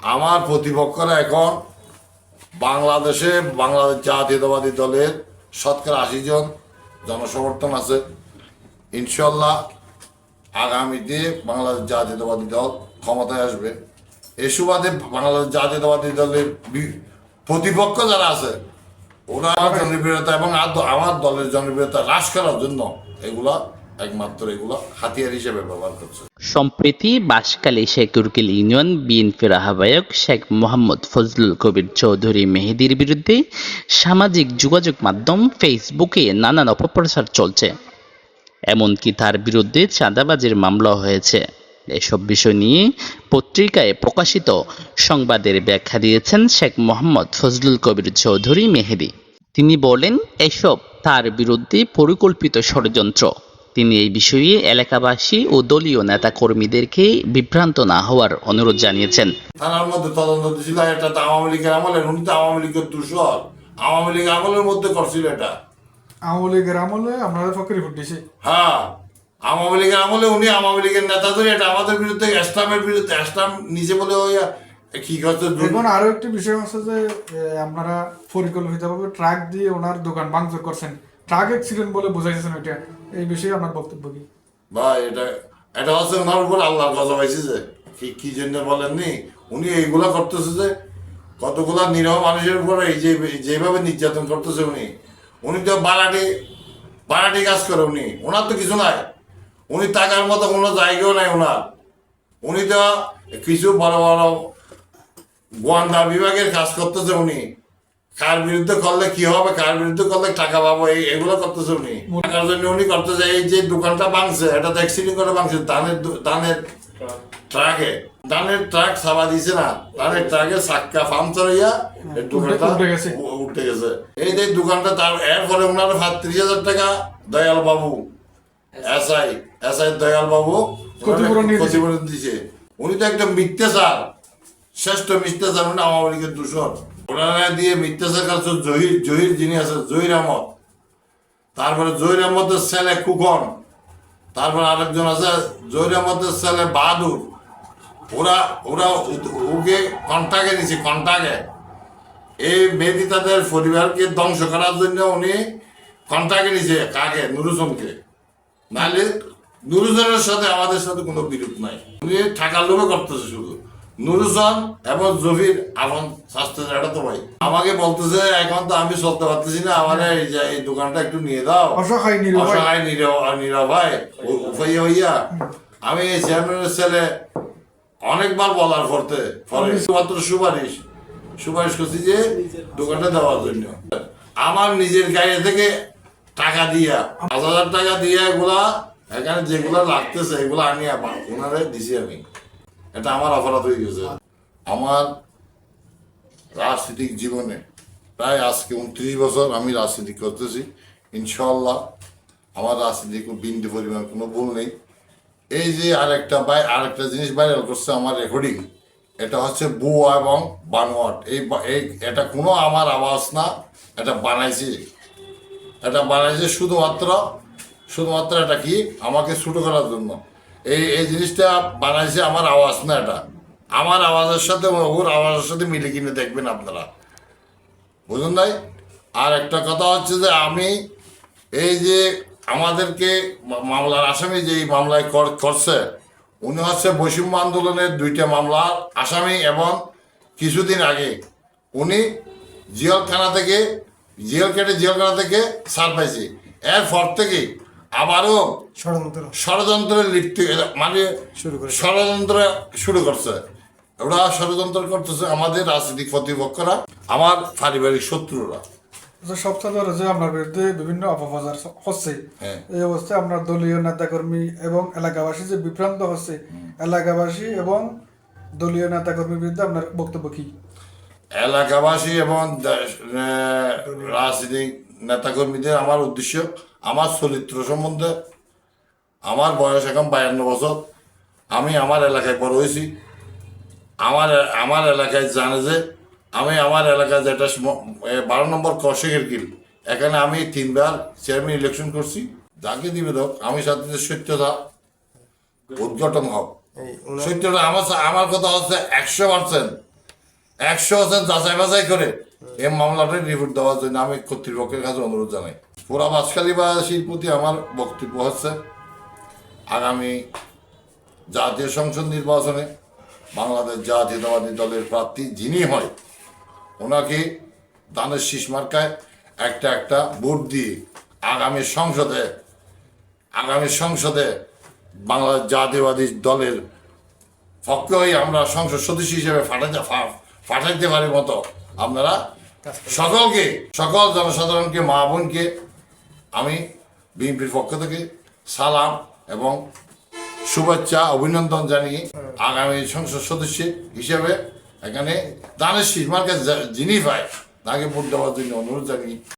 আমার প্রতিপক্ষরা এখন বাংলাদেশে বাংলাদেশ জাতীয়তাবাদী দলের শতকরা আশি জন জনসমর্থন আছে। ইনশাল্লাহ আগামীতে বাংলাদেশ জাতীয়তাবাদী দল ক্ষমতায় আসবে। এই সুবাদে বাংলাদেশ জাতীয়তাবাদী দলের প্রতিপক্ষ যারা আছে ওরা জনপ্রিয়তা এবং আমার দলের জনপ্রিয়তা হ্রাস করার জন্য এগুলা একমাত্র এগুলা হাতিয়ার হিসেবে ব্যবহার করছে। সম্প্রতি বাঁশখালী ইউনিয়ন বিএনপির আহ্বায়ক শেখ মোহাম্মদ ফজলুল কবির চৌধুরী মেহেদির বিরুদ্ধে সামাজিক যোগাযোগ মাধ্যম ফেসবুকে নানান অপপ্রচার চলছে। এমনকি তার বিরুদ্ধে চাঁদাবাজির মামলা হয়েছে। এসব বিষয় নিয়ে পত্রিকায় প্রকাশিত সংবাদের ব্যাখ্যা দিয়েছেন শেখ মোহাম্মদ ফজলুল কবির চৌধুরী মেহেদি। তিনি বলেন, এসব তার বিরুদ্ধে পরিকল্পিত ষড়যন্ত্র। তিনি এই বিষয়ে এলাকাবাসী ও দলীয় নেতাকর্মীদেরকে বিভ্রান্ত না হওয়ার অনুরোধ জানিয়েছেন। থানার মধ্যে তদন্ত দিছিল এটা তো আওয়ামী লীগের আমলের উনি তো আওয়ামী লীগের দূষর। আওয়ামী লীগ আমলের মধ্যে করছিল এটা। আওয়ামী লীগের আমলে আপনাদের পক্ষে রিপোর্ট দিছে। হ্যাঁ আওয়ামী লীগের আমলে উনি আওয়ামী লীগের নেতা ধরে এটা আমাদের বিরুদ্ধে ইসলামের বিরুদ্ধে ইসলাম নিজে বলে ওই কি করছে এখন আরও একটি বিষয় আছে যে আপনারা পরিকল্পিতভাবে ট্রাক দিয়ে ওনার দোকান ভাঙচুর করছেন। ট্রাক অ্যাক্সিডেন্ট বলে বোঝাইছেন ওইটা। এই বিষয়ে আপনার বক্তব্য কি? ভাই এটা এটা হচ্ছে ওনার উপর আল্লাহর গজব হয়েছে যে? কি কি জন্য বলেননি? উনি এইগুলা করতেছে যে, কতগুলা নিরহ মানুষের উপরে এই যে, যেভাবে নির্যাতন করতেছে উনি উনি তো বারাটি বারাটি কাজ করে উনি। ওনার তো কিছু নাই। উনি টাকার মতো কোনো জায়গাও নাই ওনার। উনি তো কিছু বড় বড় গোয়েন্দা বিভাগের কাজ করতেছে উনি। কার বিরুদ্ধে করলে কি হবে কার বিরুদ্ধে করলে টাকা পাবো এই এগুলো করতেছে উনি। টাকার জন্য উনি করতেছে এই যে দোকানটা ভাঙছে এটা তো অ্যাক্সিডেন্ট করে ভাঙছে ধানের ধানের ট্রাকে ধানের ট্রাক সাবা দিছে না ধানের ট্রাকে চাক্কা পাংচার হইয়া এই দোকানটা উল্টে গেছে। এই যে দোকানটা তার এর ফলে ওনার সাতত্রিশ হাজার টাকা দয়াল বাবু এসআই এসআই দয়াল বাবু ক্ষতিপূরণ দিছে। উনি তো একটা মিথ্যাচার শ্রেষ্ঠ মিথ্যাচার মানে আওয়ামী লীগের দূষণ। ওনারা দিয়ে মিথ্যাচার কাছে জহির জহির যিনি আছে, জহির আহমদ। তারপরে জহির আহমদের ছেলে কুকন তারপরে আরেকজন আছে, জহির আহমদের ছেলে বাহাদুর। ওরা ওরা ওকে কন্টাকে নিছে কন্টাকে এই মেয়েদি তাদের পরিবারকে ধ্বংস করার জন্য উনি কন্টাকে নিছে কাকে? নুরুসনকে। নাহলে নুরুজনের সাথে আমাদের সাথে কোনো বিরোধ নাই। উনি টাকার লোভে করতেছে শুধু। এবং জহির এখন স্বাস্থ্য এটা তো ভাই। আমাকে বলতেছে এখন তো আমি চলতে পারতেছি না আমার এই যে এই দোকানটা একটু নিয়ে দাও। অসহায় ভাই। অসহায় হইয়া আমি এই চেয়ারম্যানের ছেলে অনেকবার বলার করতে ফলে মাত্র সুপারিশ সুপারিশ করছি যে দোকানটা দেওয়ার জন্য। আমার নিজের গায়ে থেকে টাকা দিয়া পাঁচ হাজার টাকা দিয়ে এগুলা এখানে যেগুলা লাগতেছে এগুলা আনি আবার ওনারে দিছি আমি। এটা আমার অপরাধ হয়ে গেছে। আমার রাজনৈতিক জীবনে প্রায় আজকে উনত্রিশ বছর আমি রাজনীতি করতেছি। ইনশাল্লাহ আমার রাজনীতি বিন্দু পরিমাণ কোনো ভুল নেই। এই যে আরেকটা বাই আরেকটা জিনিস ভাইরাল করছে আমার রেকর্ডিং এটা হচ্ছে বুয়া এবং বানোয়াট। এই এটা কোনো আমার আওয়াজ না, এটা বানাইছে এটা বানাইছে শুধুমাত্র শুধুমাত্র এটা কি? আমাকে ছোটো করার জন্য। এই এই জিনিসটা বানাইছে আমার আওয়াজ না এটা। আমার আওয়াজের সাথে ওর আওয়াজের সাথে মিলে কিনে দেখবেন আপনারা। বুঝুন নাই? আর একটা কথা হচ্ছে যে আমি এই যে আমাদেরকে মামলার আসামি যে মামলায় করছে, উনি হচ্ছে বৈষম্য আন্দোলনের দুইটা মামলার আসামি এবং কিছুদিন আগে উনি জিয়লখানা থেকে জিয়ল কেটে জিয়লখানা থেকে ছাড় পাইছে। এরপর থেকে আবারও ষড়যন্ত্র। ষড়যন্ত্রে লিপ্ত মানে শুরু করে। ষড়যন্ত্র শুরু করছে। ওরা ষড়যন্ত্র করতেছে আমাদের রাজনৈতিক প্রতিপক্ষরা আমার পারিবারিক শত্রুরা। যে সপ্তাহ ধরে যে আপনার বিরুদ্ধে বিভিন্ন অপপ্রচার হচ্ছে। হ্যাঁ। এই অবস্থায় আপনার দলীয় নেতাকর্মী এবং এলাকাবাসী যে বিভ্রান্ত হচ্ছে এলাকাবাসী এবং দলীয় নেতাকর্মীর বিরুদ্ধে আপনার বক্তব্য কি? এলাকাবাসী এবং রাজনৈতিক নেতাকর্মীদের আমার উদ্দেশ্য আমার চরিত্র সম্বন্ধে আমার বয়স এখন বায়ান্ন বছর আমি আমার এলাকায় বড় হয়েছি। আমার আমার এলাকায় জানে যে আমি আমার এলাকায় যেটা বারো নম্বর কশেকের কিল এখানে আমি তিনবার চেয়ারম্যান ইলেকশন করছি। যাকে দিবে হোক আমি সাথে যে সত্যতা উদ্ঘাটন হোক সত্যটা আমার আমার কথা হচ্ছে একশো পার্সেন্ট একশো পার্সেন্ট যাচাই বাছাই করে এই মামলাটা রিপোর্ট দেওয়ার জন্য আমি কর্তৃপক্ষের কাছে অনুরোধ জানাই। পুরা বাসকালীবাসীর প্রতি আমার বক্তব্য হচ্ছে আগামী জাতীয় সংসদ নির্বাচনে বাংলাদেশ জাতীয়তাবাদী দলের প্রার্থী যিনি হয় ওনাকে দানের শীষ মার্কায় একটা একটা ভোট দিয়ে আগামী সংসদে আগামী সংসদে বাংলাদেশ জাতীয়বাদী দলের পক্ষে হয়ে আমরা সংসদ সদস্য হিসেবে ফাটাইতে ফা- ফাটাইতে পারি মতো আপনারা সকলকে সকল জনসাধারণকে মা বোনকে আমি বিএনপির পক্ষ থেকে সালাম এবং শুভেচ্ছা, অভিনন্দন জানিয়ে আগামী সংসদ সদস্য হিসেবে এখানে দানের শীষ মার্কে যিনি পায় তাকে ভোট দেওয়ার জন্য অনুরোধ জানিয়ে